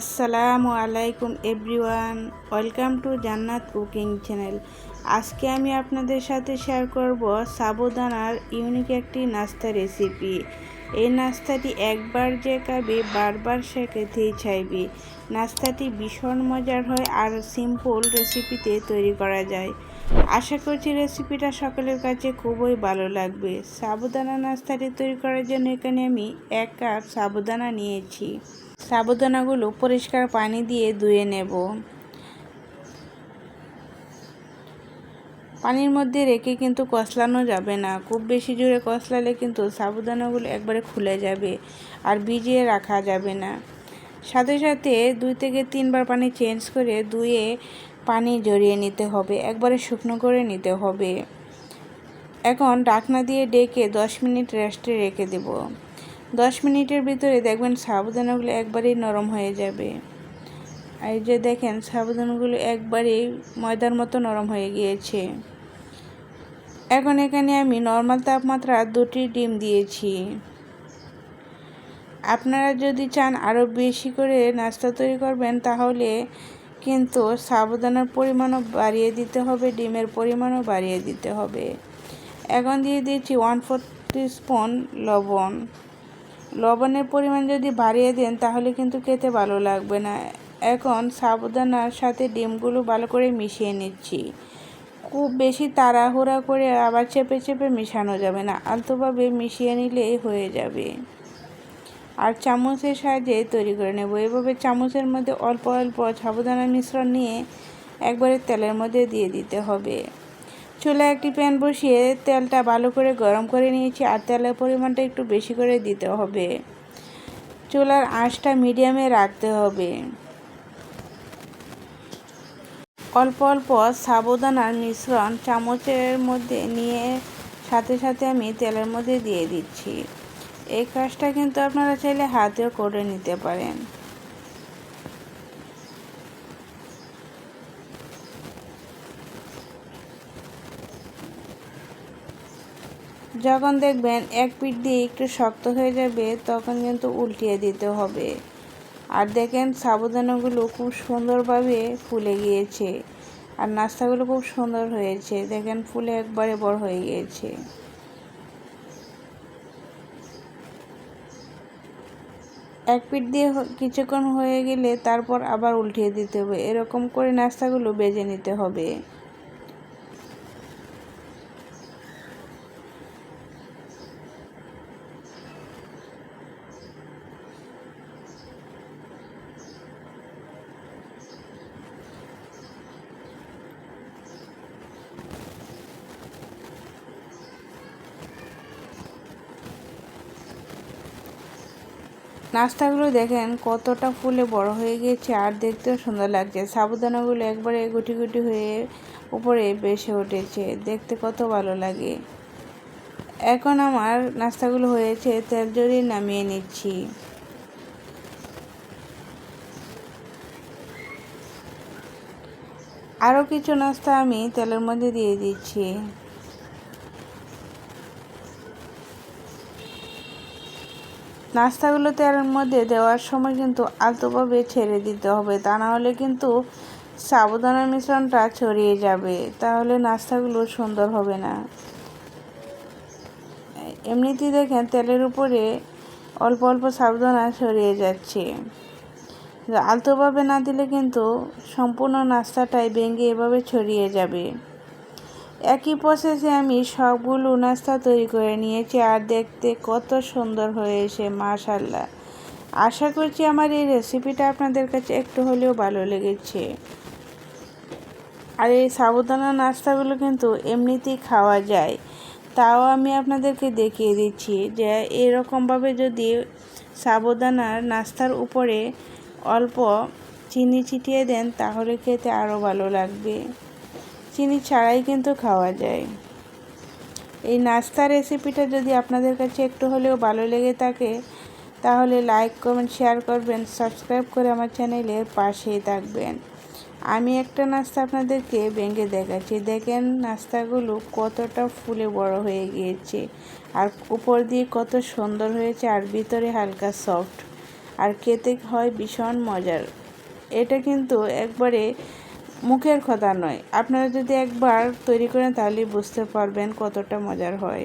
আসসালামু আলাইকুম everyone, welcome to Jannat cooking channel. আজকে আমি আপনাদের সাথে শেয়ার করব সাবুদানার ইউনিক একটি নাস্তা রেসিপি। এই নাস্তাটি একবার যে খাবে, বারবার সে খেতেই চাইবে। নাস্তাটি ভীষণ মজার হয় আর সিম্পল রেসিপিতে তৈরি করা যায়। আশা করছি রেসিপিটা সকলের কাছে খুবই ভালো লাগবে। সাবুদানা নাস্তাটি তৈরি করার জন্য এখানে আমি এক কাপ সাবুদানা নিয়েছি। সাবুদানাগুলো পরিষ্কার পানি দিয়ে ধুয়ে নেব। পানির মধ্যে রেখে কিন্তু কষলানো যাবে না। খুব বেশি জোরে কষলালে কিন্তু সাবুদানাগুলো একবারে খুলে যাবে আর ভিজিয়ে রাখা যাবে না। সাথে সাথে দুই থেকে তিনবার পানি চেঞ্জ করে ধুয়ে পানি জড়িয়ে নিতে হবে, একবারে শুকনো করে নিতে হবে। এখন ডাকনা দিয়ে ডেকে দশ মিনিট রেস্টে রেখে দেব। দশ মিনিটের ভিতরে দেখবেন সাবুদানাগুলো একবারেই নরম হয়ে যাবে। এই যে দেখেন সাবুদানাগুলো একবারেই ময়দার মতো নরম হয়ে গিয়েছে। এখন এখানে আমি নর্মাল তাপমাত্রা দুটি ডিম দিয়েছি। আপনারা যদি চান আরও বেশি করে নাস্তা তৈরি করবেন, তাহলে কিন্তু সাবুদানার পরিমাণও বাড়িয়ে দিতে হবে, ডিমের পরিমাণও বাড়িয়ে দিতে হবে। এখন দিয়ে দিয়েছি ওয়ান ফোর স্পুন লবণ। লবণের পরিমাণ যদি বাড়িয়ে দেন, তাহলে কিন্তু খেতে ভালো লাগবে না। এখন সাবুদানার সাথে ডিমগুলো ভালো করে মিশিয়ে নিচ্ছি। খুব বেশি তাড়াহুড়া করে আবার চেপে চেপে মেশানো যাবে না, আলতোভাবে মিশিয়ে নিলেই হয়ে যাবে। আর চামচের সাহায্যে তৈরি করে নেব। এভাবে চামচের মধ্যে অল্প অল্প সাবুদানা মিশ্রণ নিয়ে একবারে তেলের মধ্যে দিয়ে দিতে হবে। চুলা একটি প্যান বসিয়ে তেলটা ভালো করে গরম করে নিয়েছি আর তেলের পরিমাণটা একটু বেশি করে দিতে হবে। চুলার আঁচটা মিডিয়ামে রাখতে হবে। অল্প অল্প সাবুদানার মিশ্রণ চামচের মধ্যে নিয়ে সাথে সাথে আমি তেলের মধ্যে দিয়ে দিচ্ছি। এই কাজটা কিন্তু আপনারা চাইলে হাতেও করে নিতে পারেন। যখন দেখবেন এক পিঠ দিয়ে একটু শক্ত হয়ে যাবে, তখন কিন্তু উল্টিয়ে দিতে হবে। আর দেখেন, সাবুদানাগুলো খুব সুন্দরভাবে ফুলে গিয়েছে। আর নাস্তাগুলো খুব সুন্দর হয়েছে। দেখেন, ফুলে একবারে বড় হয়ে গিয়েছে। এক পিঠ দিয়ে কিছুক্ষণ হয়ে গেলে তারপর আবার উল্টিয়ে দিতে হবে। এরকম করে নাস্তাগুলো বেজে নিতে হবে। নাস্তাগুলো দেখেন, কতটা ফুলে বড় হয়ে গিয়েছে আর দেখতেও সুন্দর লাগছে। সাবুদানাগুলো একবারে গুটি গুটি হয়ে উপরে বেসে উঠেছে, দেখতে কত ভালো লাগে। এখন আমার নাস্তাগুলো হয়েছে তেল জড়িয়ে নামিয়ে নিচ্ছি। আরও কিছু নাস্তা আমি তেলের মধ্যে দিয়ে দিচ্ছি। নাস্তাগুলো তেলের মধ্যে দেওয়ার সময় কিন্তু আলতোভাবে ছেড়ে দিতে হবে। তা না হলে কিন্তু সাবুদানার মিশ্রণটা ছড়িয়ে যাবে। তাহলে নাস্তাগুলো সুন্দর হবে না। এমনিতেই দেখেন তেলের উপরে অল্প অল্প সাবধানা ছড়িয়ে যাচ্ছে। আলতোভাবে না দিলে কিন্তু সম্পূর্ণ নাস্তাটাই ভেঙে এভাবে ছড়িয়ে যাবে। একই প্রসেসে আমি সবগুলো নাস্তা তৈরি করে নিয়েছি আর দেখতে কত সুন্দর হয়েছে মাশাল্লাহ আশা করছি আমার এই রেসিপিটা আপনাদের কাছে একটু হলেও ভালো লেগেছে। আর এই সাবুদানা নাস্তাগুলো কিন্তু এমনিতেই খাওয়া যায়। তাও আমি আপনাদেরকে দেখিয়ে দিচ্ছি যে এরকমভাবে যদি সাবুদানার নাস্তার উপরে অল্প চিনি ছিটিয়ে দেন, তাহলে খেতে আরও ভালো লাগবে। চিনি ছাড়াই কিন্তু খাওয়া যায়। এই নাস্তা রেসিপিটা যদি আপনাদের কাছে একটু হলেও ভালো লেগে থাকে, তাহলে লাইক কমেন্ট শেয়ার করবেন সাবস্ক্রাইব করে আমার চ্যানেলের পাশেই থাকবেন। আমি একটা নাস্তা আপনাদেরকে ভেঙে দেখাচ্ছি। দেখেন নাস্তাগুলো কতটা ফুলে বড় হয়ে গিয়েছে, আর উপর দিয়ে কত সুন্দর হয়েছে, আর ভিতরে হালকা সফট আর খেতে হয় ভীষণ মজার। এটা কিন্তু একবারে মুখের কথা নয়। আপনারা যদি একবার তৈরি করেন তাহলে বুঝতে পারবেন কতটা মজার হয়।